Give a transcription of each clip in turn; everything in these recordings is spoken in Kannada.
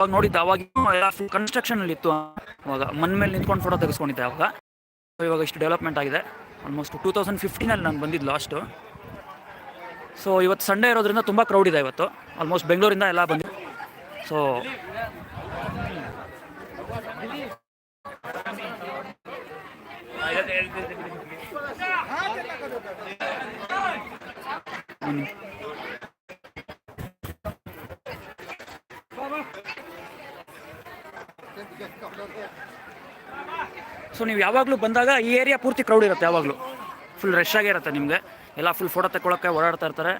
ಅವಾಗ ನೋಡಿದ್ದೆ, ಅವಾಗ ಕನ್ಸ್ಟ್ರಕ್ಷನ್ ಅಲ್ಲಿ ಇತ್ತು. ಅವಾಗ ಮನ್ ಮೇಲೆ ನಿಂತ್ಕೊಂಡು ಫೋಟೋ ತೆಗೆಸ್ಕೊಂಡಿದ್ದೆ ಅವಾಗ. ಇವಾಗ ಇಷ್ಟು ಡೆವಲಪ್ಮೆಂಟ್ ಆಗಿದೆ. ಆಲ್ಮೋಸ್ಟ್ ಟೂ ತೌಸಂಡ್ ಫಿಫ್ಟೀನಲ್ಲಿ ನಾನು ಬಂದಿದ್ದು ಲಾಸ್ಟು ಸೊ ಇವತ್ತು ಸಂಡೇ ಇರೋದ್ರಿಂದ ತುಂಬ ಕ್ರೌಡ್ ಇದೆ ಇವತ್ತು. ಆಲ್ಮೋಸ್ಟ್ ಬೆಂಗಳೂರಿಂದ ಎಲ್ಲ ಬಂದು ಸೊ ಸೊ ನೀವು ಯಾವಾಗಲೂ ಬಂದಾಗ ಈ ಏರಿಯಾ ಪೂರ್ತಿ ಕ್ರೌಡ್ ಇರುತ್ತೆ ಯಾವಾಗಲೂ. ಫುಲ್ ರಶ್ ಆಗಿರುತ್ತೆ ನಿಮಗೆ. ಎಲ್ಲ ಫುಲ್ ಫೋಟೋ ತಗೊಳಕ್ಕೆ ಓಡಾಡ್ತಾ ಇರ್ತಾರೆ.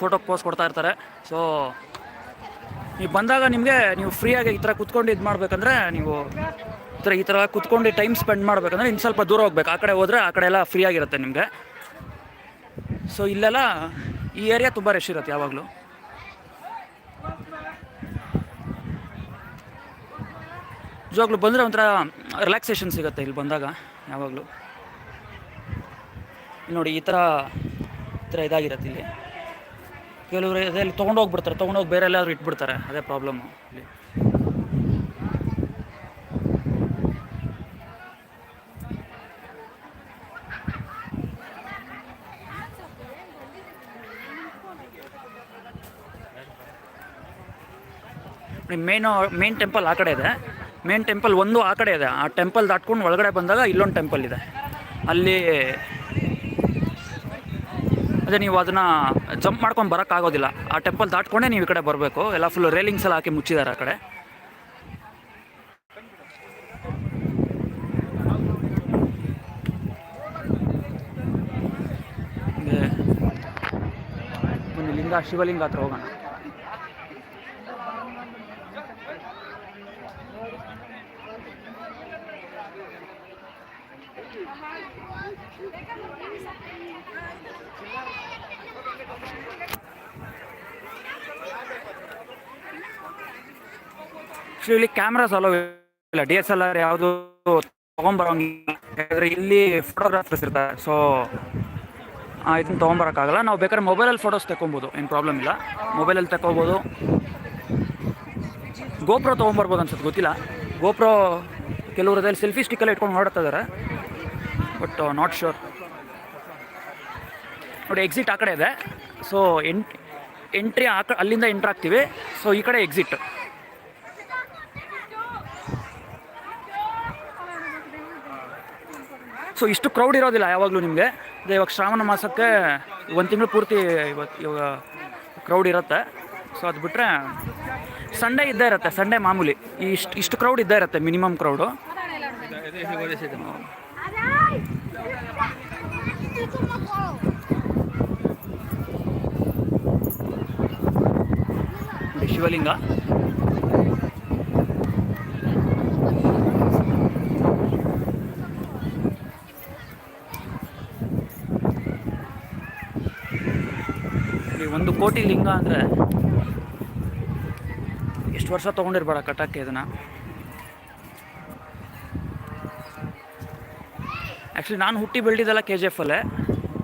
ಫೋಟೋ ಪೋಸ್ ಕೊಡ್ತಾ ಇರ್ತಾರೆ. ಸೊ ನೀವು ಬಂದಾಗ ನಿಮಗೆ ನೀವು ಫ್ರೀಯಾಗಿ ಈ ಥರ ಕುತ್ಕೊಂಡು ಇದು ಮಾಡಬೇಕಂದ್ರೆ ನೀವು ಈ ಥರ ಈ ಥರ ಕುತ್ಕೊಂಡು ಟೈಮ್ ಸ್ಪೆಂಡ್ ಮಾಡಬೇಕಂದ್ರೆ ಇನ್ನು ಸ್ವಲ್ಪ ದೂರ ಹೋಗ್ಬೇಕು. ಆ ಕಡೆ ಹೋದರೆ ಆ ಕಡೆ ಎಲ್ಲ ಫ್ರೀ ಆಗಿರುತ್ತೆ ನಿಮಗೆ. ಸೊ ಇಲ್ಲೆಲ್ಲ ಈ ಏರಿಯಾ ತುಂಬ ರಶ್ ಇರುತ್ತೆ ಯಾವಾಗಲೂ. ನಿಜವಾಗ್ಲೂ ಬಂದರೆ ಒಂಥರ ರಿಲ್ಯಾಕ್ಸೇಷನ್ ಸಿಗುತ್ತೆ ಇಲ್ಲಿ ಬಂದಾಗ, ಯಾವಾಗಲೂ. ನೋಡಿ, ಈ ಥರ ಈ ಥರ ಇದಾಗಿರತ್ತೆ ಇಲ್ಲಿ. ಕೆಲವರು ಇದರಲ್ಲಿ ತೊಗೊಂಡೋಗ್ಬಿಡ್ತಾರೆ ತೊಗೊಂಡೋಗಿ ಬೇರೆ ಎಲ್ಲಾದರೂ ಇಟ್ಬಿಡ್ತಾರೆ, ಅದೇ ಪ್ರಾಬ್ಲಮ್ಮು ಇಲ್ಲಿ. ಮೇನ್ ಮೇನ್ ಟೆಂಪಲ್ ಆ ಕಡೆ ಇದೆ. ಮೇನ್ ಟೆಂಪಲ್ ಒಂದು ಆ ಕಡೆ ಇದೆ. ಆ ಟೆಂಪಲ್ ದಾಟ್ಕೊಂಡು ಒಳಗಡೆ ಬಂದಾಗ ಇಲ್ಲೊಂದು ಟೆಂಪಲ್ ಇದೆ. ಅಲ್ಲಿ ಅದೇ ನೀವು ಅದನ್ನು ಜಂಪ್ ಮಾಡ್ಕೊಂಡು ಬರೋಕ್ಕಾಗೋದಿಲ್ಲ ಆ ಟೆಂಪಲ್ ದಾಟ್ಕೊಂಡೇ ನೀವು ಈ ಕಡೆ ಬರಬೇಕು. ಎಲ್ಲ ಫುಲ್ ರೇಲಿಂಗ್ಸ್ ಎಲ್ಲ ಹಾಕಿ ಮುಚ್ಚಿದ್ದಾರೆ ಆ ಕಡೆ. ಒಂದು ಲಿಂಗ, ಶಿವಲಿಂಗ ಹತ್ರ ಹೋಗೋಣ. ಇಲ್ಲಿ ಕ್ಯಾಮ್ರಾಸ್ ಅಲೋ ಇಲ್ಲ. ಡಿ ಎಸ್ ಎಲ್ ಆರ್ ಯಾವುದು ತೊಗೊಂಬರೋಂಗಿಲ್ಲ. ಇಲ್ಲಿ ಫೋಟೋಗ್ರಾಫರ್ಸ್ ಇರ್ತಾರೆ. ಸೊ ಇದನ್ನ ತೊಗೊಂಬರೋಕ್ಕಾಗಲ್ಲ. ನಾವು ಬೇಕಾದ್ರೆ ಮೊಬೈಲಲ್ಲಿ ಫೋಟೋಸ್ ತಗೊಬೋದು ಏನು ಪ್ರಾಬ್ಲಮ್ ಇಲ್ಲ. ಮೊಬೈಲಲ್ಲಿ ತಗೋಬೋದು ಗೋಪ್ರೋ ತೊಗೊಂಬರ್ಬೋದು ಅನ್ಸುತ್ತೆ. ಗೊತ್ತಿಲ್ಲ. ಗೋಪ್ರೋ ಕೆಲವ್ರದಲ್ಲಿ ಸೆಲ್ಫಿ ಸ್ಟಿಕ್ಕಲ್ಲಿ ಇಟ್ಕೊಂಡು ಹೊರಡ್ತಾ ಇದ್ದಾರೆ ಬಟ್ ನಾಟ್ ಶೋರ್ ನೋಡಿ ಎಕ್ಸಿಟ್ ಆ ಕಡೆ ಇದೆ. ಸೊ ಎಂಟ್ ಎಂಟ್ರಿ ಆ ಕ, ಅಲ್ಲಿಂದ ಎಂಟ್ರ್ ಆಗ್ತೀವಿ. ಸೊ ಈ ಕಡೆ ಎಕ್ಸಿಟ್ ಸೊ ಇಷ್ಟು ಕ್ರೌಡ್ ಇರೋದಿಲ್ಲ ಯಾವಾಗಲೂ ನಿಮಗೆ. ಅದೇ ಇವಾಗ ಶ್ರಾವಣ ಮಾಸಕ್ಕೆ ಒಂದು ತಿಂಗಳು ಪೂರ್ತಿ ಇವತ್ತು ಇವಾಗ ಕ್ರೌಡ್ ಇರುತ್ತೆ. ಸೊ ಅದು ಬಿಟ್ಟರೆ ಸಂಡೇ ಇದ್ದೇ ಇರುತ್ತೆ ಸಂಡೇ ಮಾಮೂಲಿ. ಇಷ್ಟು ಇಷ್ಟು ಕ್ರೌಡ್ ಇದ್ದೇ ಇರುತ್ತೆ ಮಿನಿಮಮ್ ಕ್ರೌಡು ಶಿವಲಿಂಗ. ಒಂದು ಕೋಟಿ ಲಿಂಗ ಅಂದರೆ ಎಷ್ಟು ವರ್ಷ ತೊಗೊಂಡಿರ್ಬೇಡ ಕಟ್ಟಕ್ಕೆ ಇದನ್ನು. ಆ್ಯಕ್ಚುಲಿ ನಾನು ಹುಟ್ಟಿ ಬೆಳೆದಿದ್ದೆಲ್ಲ ಕೆ ಜಿ ಎಫಲ್ಲೇ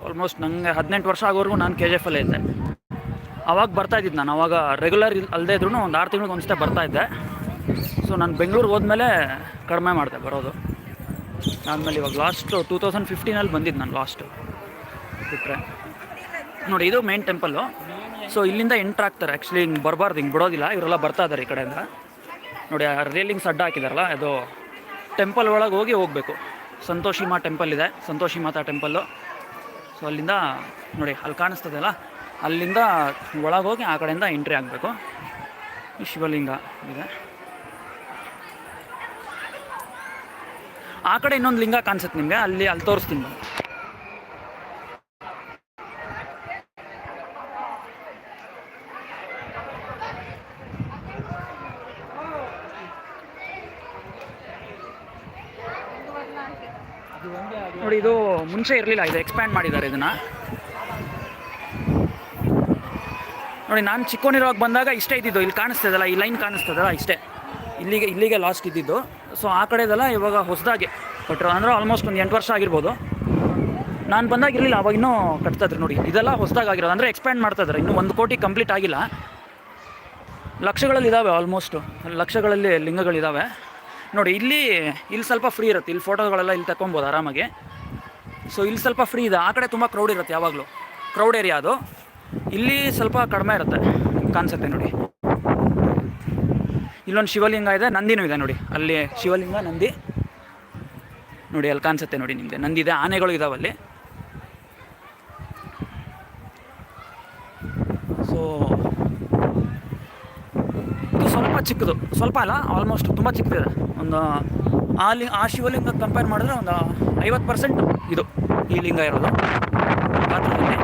ಆಲ್ಮೋಸ್ಟ್ ನನಗೆ ಹದಿನೆಂಟು ವರ್ಷ ಆಗೋವರೆಗೂ ನಾನು ಕೆ ಜಿ ಎಫಲ್ಲೇ ಇದ್ದೆ. ಅವಾಗ ಬರ್ತಾ ಇದ್ದಿದ್ದು ನಾನು. ಅವಾಗ ರೆಗ್ಯುಲರ್ ಅಲ್ಲದೆ ಇದ್ರೂ ಒಂದು ಆರು ತಿಂಗಳಿಗೆ ಒಂದ್ಸತೆ ಬರ್ತಾ ಇದ್ದೆ. ಸೊ ನಾನು ಬೆಂಗಳೂರಿಗೆ ಹೋದ್ಮೇಲೆ ಕಡಿಮೆ ಮಾಡಿದೆ ಬರೋದು. ಆದಮೇಲೆ ಇವಾಗ ಲಾಸ್ಟು ಟೂ ತೌಸಂಡ್ ಫಿಫ್ಟೀನಲ್ಲಿ ಬಂದಿದ್ದು ನಾನು ಲಾಸ್ಟು ಬಿಟ್ಟರೆ ನೋಡಿ, ಇದು ಮೇನ್ ಟೆಂಪಲ್ಲು ಸೊ ಇಲ್ಲಿಂದ ಎಂಟ್ರ್ ಆಗ್ತಾರೆ. ಆ್ಯಕ್ಚುಲಿ ಹಿಂಗೆ ಬರಬಾರ್ದು, ಹಿಂಗೆ ಬಿಡೋದಿಲ್ಲ. ಇವರೆಲ್ಲ ಬರ್ತಾ ಇದ್ದಾರೆ ಈ ಕಡೆಯಿಂದ. ನೋಡಿ, ಆ ರೇಲಿಂಗ್ಸ್ ಅಡ್ಡ ಹಾಕಿದಾರಲ್ಲ, ಅದು ಟೆಂಪಲ್ ಒಳಗೆ ಹೋಗಿ ಹೋಗಬೇಕು. ಸಂತೋಷಿ ಮಾ ಟೆಂಪಲ್ ಇದೆ ಸಂತೋಷಿ ಮಾತಾ ಟೆಂಪಲ್ಲು ಸೊ ಅಲ್ಲಿಂದ ನೋಡಿ, ಅಲ್ಲಿ ಕಾಣಿಸ್ತದಲ್ಲ ಅಲ್ಲಿಂದ ಒಳಗೋಗಿ ಆ ಕಡೆಯಿಂದ ಎಂಟ್ರಿ ಆಗಬೇಕು. ಶಿವಲಿಂಗ ಇದೆ. ಆ ಕಡೆ ಇನ್ನೊಂದು ಲಿಂಗ ಕಾಣಿಸುತ್ತೆ ನಿಮಗೆ, ಅಲ್ಲಿ ಅಲ್ಲಿ ತೋರಿಸ್ತೀನಿ. ನೋಡಿ, ಇದು ಮುಂಚೆ ಇರಲಿಲ್ಲ, ಇದು ಎಕ್ಸ್ಪ್ಯಾಂಡ್ ಮಾಡಿದ್ದಾರೆ ಇದನ್ನು. ನೋಡಿ, ನಾನು ಚಿಕ್ಕವನಿರುವಾಗ ಬಂದಾಗ ಇಷ್ಟೇ ಇದ್ದಿದ್ದು. ಇಲ್ಲಿ ಕಾಣಿಸ್ತದಲ್ಲ, ಈ ಲೈನ್ ಕಾಣಿಸ್ತದಲ್ಲ ಇಷ್ಟೇ. ಇಲ್ಲಿಗೆ ಇಲ್ಲಿಗೆ ಲಾಸ್ಟ್ ಇದ್ದಿದ್ದು. ಸೊ ಆ ಕಡೆದೆಲ್ಲ ಇವಾಗ ಹೊಸದಾಗಿ ಕೊಟ್ಟರು. ಅಂದರೆ ಆಲ್ಮೋಸ್ಟ್ ಒಂದು ಎಂಟು ವರ್ಷ ಆಗಿರ್ಬೋದು. ನಾನು ಬಂದಾಗ ಇರಲಿಲ್ಲ, ಅವಾಗ ಇನ್ನೂ ಕಟ್ತಾ ಇದ್ರು ನೋಡಿ. ಇದೆಲ್ಲ ಹೊಸದಾಗಿ ಆಗಿರೋದು. ಅಂದರೆ ಎಕ್ಸ್ಪ್ಯಾಂಡ್ ಮಾಡ್ತಾ ಇದ್ದಾರೆ. ಇನ್ನೂ ಒಂದು ಕೋಟಿ ಕಂಪ್ಲೀಟ್ ಆಗಿಲ್ಲ. ಲಕ್ಷಗಳಲ್ಲಿ ಇದ್ದಾವೆ ಆಲ್ಮೋಸ್ಟು ಲಕ್ಷಗಳಲ್ಲಿ ಲಿಂಗಗಳಿದ್ದಾವೆ ನೋಡಿ, ಇಲ್ಲಿ ಇಲ್ಲಿ ಸ್ವಲ್ಪ ಫ್ರೀ ಇರುತ್ತೆ. ಇಲ್ಲಿ ಫೋಟೋಗಳೆಲ್ಲ ಇಲ್ಲಿ ತಗೊಬೋದು ಆರಾಮಾಗಿ. ಸೊ ಇಲ್ಲಿ ಸ್ವಲ್ಪ ಫ್ರೀ ಇದೆ. ಆ ಕಡೆ ತುಂಬ ಕ್ರೌಡ್ ಇರುತ್ತೆ ಯಾವಾಗಲೂ. ಕ್ರೌಡ್ ಏರಿಯಾ ಅದು. ಇಲ್ಲಿ ಸ್ವಲ್ಪ ಕಡಿಮೆ ಇರುತ್ತೆ ಕಾಣಿಸುತ್ತೆ ನೋಡಿ. ಇಲ್ಲೊಂದು ಶಿವಲಿಂಗ ಇದೆ, ನಂದಿನೂ ಇದೆ ನೋಡಿ. ಅಲ್ಲಿ ಶಿವಲಿಂಗ, ನಂದಿ. ನೋಡಿ, ಅಲ್ಲಿ ಕಾಣಿಸುತ್ತೆ ನೋಡಿ ನಿಮಗೆ. ನಂದಿ ಇದೆ, ಆನೆಗಳು ಇದಾವೆ ಅಲ್ಲಿ. ಸೊ ಇದು ಸ್ವಲ್ಪ ಚಿಕ್ಕದು. ಸ್ವಲ್ಪ ಅಲ್ಲ ಆಲ್ಮೋಸ್ಟ್ ತುಂಬ ಚಿಕ್ಕದಿದೆ. ಒಂದು ಆ ಲಿಂಗ ಆ ಶಿವಲಿಂಗ ಕಂಪೇರ್ ಮಾಡಿದ್ರೆ ಒಂದು ಐವತ್ತು ಪರ್ಸೆಂಟ್ ಇದು ಈ ಲಿಂಗ ಇರೋದು. ಗಾತ್ರದಲ್ಲಿ.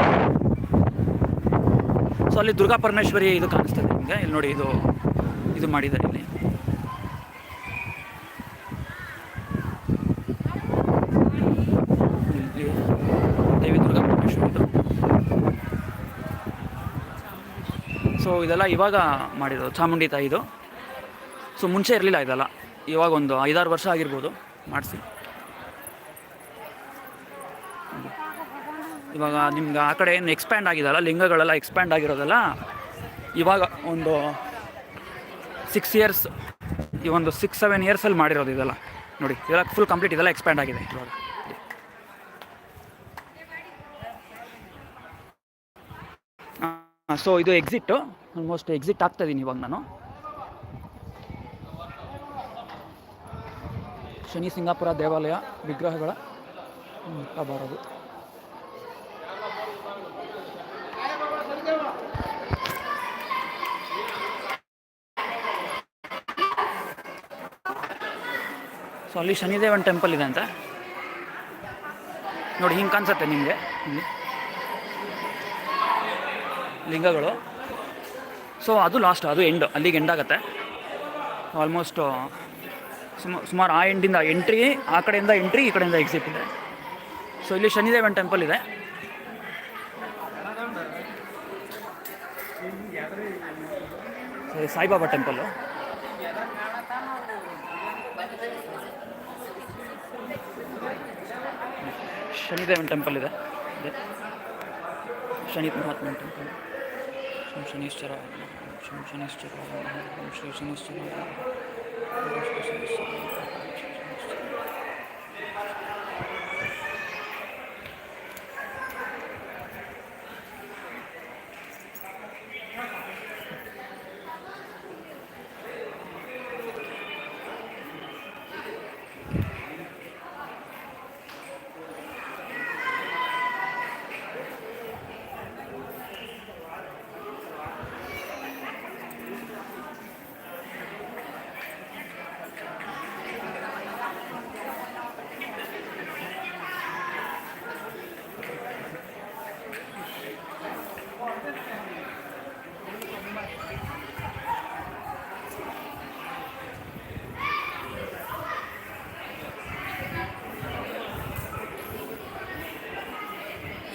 ಸೊ ಅಲ್ಲಿ ದುರ್ಗಾ ಪರಮೇಶ್ವರಿ ಇದು ಕಾಣಿಸ್ತದೆ ನಿಮಗೆ. ಇಲ್ಲಿ ನೋಡಿ, ಇದು ಇದು ಮಾಡಿದ್ದಾರೆ ಇಲ್ಲಿ. ದೇವಿ ದುರ್ಗಾ ಪರಮೇಶ್ವರಿ ಇದು. ಸೊ ಇದೆಲ್ಲ ಇವಾಗ ಮಾಡಿರೋದು ಚಾಮುಂಡಿ ತಾಯಿದು ಸೊ ಮುಂಚೆ ಇರಲಿಲ್ಲ ಇದೆಲ್ಲ. ಇವಾಗ ಒಂದು ಐದಾರು ವರ್ಷ ಆಗಿರ್ಬೋದು, ಮಾಡಿಸಿ. ಇವಾಗ ನಿಮ್ಗೆ ಆ ಕಡೆ ಏನು ಎಕ್ಸ್ಪ್ಯಾಂಡ್ ಆಗಿದಲ್ಲ ಲಿಂಗಗಳೆಲ್ಲ ಎಕ್ಸ್ಪ್ಯಾಂಡ್ ಆಗಿರೋದಲ್ಲ, ಇವಾಗ ಒಂದು ಸಿಕ್ಸ್ ಇಯರ್ಸ್ ಈ ಒಂದು ಸಿಕ್ಸ್ ಸೆವೆನ್ ಇಯರ್ಸಲ್ಲಿ ಮಾಡಿರೋದು ಇದೆಲ್ಲ. ನೋಡಿ ಇದೆಲ್ಲ ಫುಲ್ ಕಂಪ್ಲೀಟ್ ಇದೆಲ್ಲ ಎಕ್ಸ್ಪ್ಯಾಂಡ್ ಆಗಿದೆ ಇವಾಗ. ಸೊ ಇದು ಎಕ್ಸಿಟ್ಟು ಆಲ್ಮೋಸ್ಟ್ ಎಕ್ಸಿಟ್ ಆಗ್ತಾ ಇದ್ದೀನಿ ಇವಾಗ ನಾನು. ಶನಿ ಸಿಂಗಾಪುರ ದೇವಾಲಯ ವಿಗ್ರಹಗಳ ಮುಟ್ಟಬಾರದು ಬರೋದು ಸೊ ಅಲ್ಲಿ ಶನಿದೇವನ್ ಟೆಂಪಲ್ ಇದೆ ಅಂತ. ನೋಡಿ, ಹಿಂಗೆ ಕಾಣಿಸುತ್ತೆ ನಿಮಗೆ. ಲಿಂಗಗಳು. ಸೊ ಅದು ಲಾಸ್ಟ್ ಅದು ಎಂಡ್ ಅಲ್ಲಿಗೆ ಎಂಡ್ ಆಗುತ್ತೆ. ಆಲ್ಮೋಸ್ಟ್ ಸುಮ, ಸುಮಾರು ಆ ಎಂಡಿಂದ ಎಂಟ್ರಿ, ಆ ಕಡೆಯಿಂದ ಎಂಟ್ರಿ, ಈ ಕಡೆಯಿಂದ ಎಕ್ಸಿಟ್ ಇದೆ. ಸೊ ಇಲ್ಲಿ ಶನಿದೇವನ್ ಟೆಂಪಲ್ ಇದೆ. ಸಾಯಿಬಾಬಾ ಟೆಂಪಲ್ಲು ಶನಿದೇವನ್ ಟೆಂಪಲ್ ಇದೆ. ಶನಿ ಮಹಾತ್ಮನ ಟೆಂಪಲ್ ಶಂ ಶನೀಶ್ವರ ಶಂ ಶನೀಶ್ವರ ಓಂ ಶ್ರೀ ಶನೀಶ್ವರ ಓಂ ಶ್ರೀ ಶನೀಶ್ವರ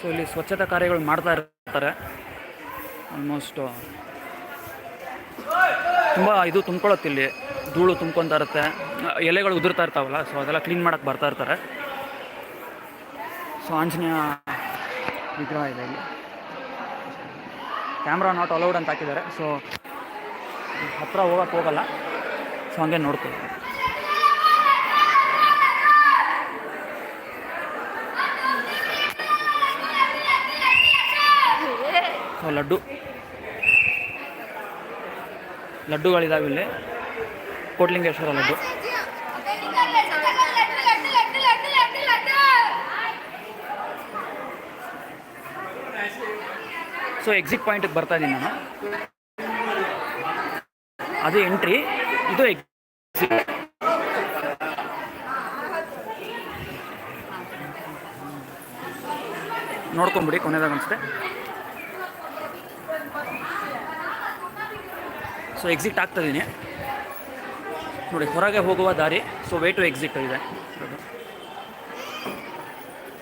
ಸೊ ಇಲ್ಲಿ ಸ್ವಚ್ಛತಾ ಕಾರ್ಯಗಳು ಮಾಡ್ತಾ ಇರ್ತಾರೆ. ಆಲ್ಮೋಸ್ಟು ತುಂಬ ಇದು ತುಂಬ್ಕೊಳ್ಳುತ್ತೆ ಇಲ್ಲಿ. ಧೂಳು ತುಂಬ್ಕೊತಾ ಇರುತ್ತೆ. ಎಲೆಗಳು ಉದುರ್ತಾ ಇರ್ತಾವಲ್ಲ ಸೊ ಅದೆಲ್ಲ ಕ್ಲೀನ್ ಮಾಡೋಕ್ಕೆ ಬರ್ತಾ ಇರ್ತಾರೆ. ಸೊ ಆಂಜನೇಯ ವಿಗ್ರಹ ಇದೆ ಇಲ್ಲಿ. ಕ್ಯಾಮ್ರಾ ನಾಟ್ ಅಲೌಡ್ ಅಂತ ಹಾಕಿದ್ದಾರೆ. ಸೊ ಹತ್ರ ಹೋಗಕ್ಕೆ ಹೋಗಲ್ಲ. ಸೊ ಹಂಗೆ ನೋಡ್ಕೊಳ್ಳಿ. ಲಡ್ಡು. ಲಡ್ಡುಗಳಿದಾವೆ ಇಲ್ಲಿ. ಕೋಟ್ಲಿಂಗೇಶ್ವರ ಲಡ್ಡು. ಸೊ ಎಕ್ಸಿಟ್ ಪಾಯಿಂಟಿಗೆ ಬರ್ತಾ ಇದ್ದೀನಿ ನಾನು. ಅದು ಎಂಟ್ರಿ ಇದು ನೋಡ್ಕೊಂಬಿಡಿ ಕೊನೆದಾಗ ಅನಿಸುತ್ತೆ. ಸೊ ಎಕ್ಸಿಟ್ ಆಗ್ತಾ ಇದ್ದೀನಿ ನೋಡಿ, ಹೊರಗೆ ಹೋಗುವ ದಾರಿ ಸೊ ವೇ ಟು ಎಕ್ಸಿಟ್ ಇದೆ.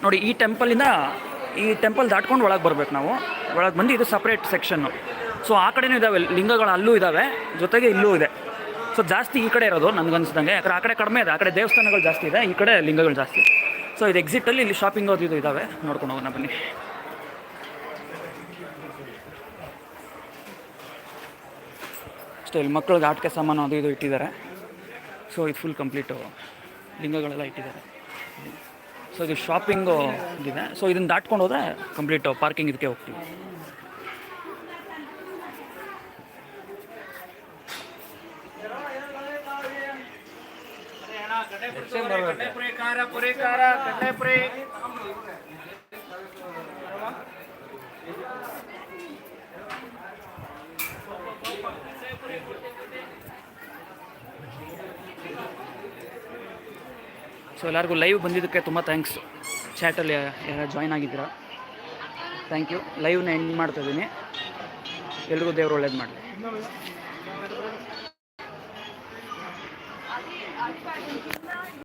ನೋಡಿ, ಈ ಟೆಂಪಲಿಂದ ಈ ಟೆಂಪಲ್ ದಾಟ್ಕೊಂಡು ಒಳಗೆ ಬರಬೇಕು ನಾವು. ಒಳಗೆ ಬಂದು ಇದು ಸಪ್ರೇಟ್ ಸೆಕ್ಷನ್ನು ಸೊ ಆ ಕಡೆನೂ ಇದ್ದಾವೆ ಲಿಂಗಗಳು ಅಲ್ಲೂ ಇದ್ದಾವೆ ಜೊತೆಗೆ ಇಲ್ಲೂ ಇದೆ. ಸೊ ಜಾಸ್ತಿ ಈ ಕಡೆ ಇರೋದು ನನಗನ್ಸ್ದಂಗೆ ಯಾಕಂದ್ರೆ ಆ ಕಡೆ ಕಡಿಮೆ ಇದೆ, ಆ ಕಡೆ ದೇವಸ್ಥಾನಗಳು ಜಾಸ್ತಿ ಇದೆ, ಈ ಕಡೆ ಲಿಂಗಗಳು ಜಾಸ್ತಿ. ಸೊ ಇದು ಎಕ್ಸಿಟಲ್ಲಿ ಇಲ್ಲಿ ಶಾಪಿಂಗ್ ಅದು ಇದು ಇದ್ದಾವೆ ನೋಡ್ಕೊಂಡು ಹೋಗೋಣ ಬನ್ನಿ. ಅಷ್ಟೇ, ಇಲ್ಲಿ ಮಕ್ಕಳಿಗೆ ಆಟಿಕೆ ಸಾಮಾನು ಅದು ಇದು ಇಟ್ಟಿದ್ದಾರೆ. ಸೊ ಇದು ಫುಲ್ ಕಂಪ್ಲೀಟು ಲಿಂಗಗಳೆಲ್ಲ ಇಟ್ಟಿದ್ದಾರೆ. ಸೊ ಇದು ಶಾಪಿಂಗು ಇದೆ ಸೊ ಇದನ್ನು ದಾಟ್ಕೊಂಡು ಹೋದರೆ ಕಂಪ್ಲೀಟು ಪಾರ್ಕಿಂಗ್ ಇದಕ್ಕೆ ಹೋಗ್ತೀವಿ. ಸೊ ಎಲ್ಲರಿಗೂ ಲೈವ್ ಬಂದಿದ್ದಕ್ಕೆ ತುಂಬ ಥ್ಯಾಂಕ್ಸ್ ಚಾಟಲ್ಲಿ ಯಾರು ಜಾಯ್ನ್ ಆಗಿದ್ದೀರಾ? ಥ್ಯಾಂಕ್ ಯು ಲೈವ್ನ ಎಂಡ್ ಮಾಡ್ತಾ ಇದ್ದೀನಿ. ಎಲ್ರಿಗೂ ದೇವರು ಒಳ್ಳೇದು ಮಾಡಲಿ.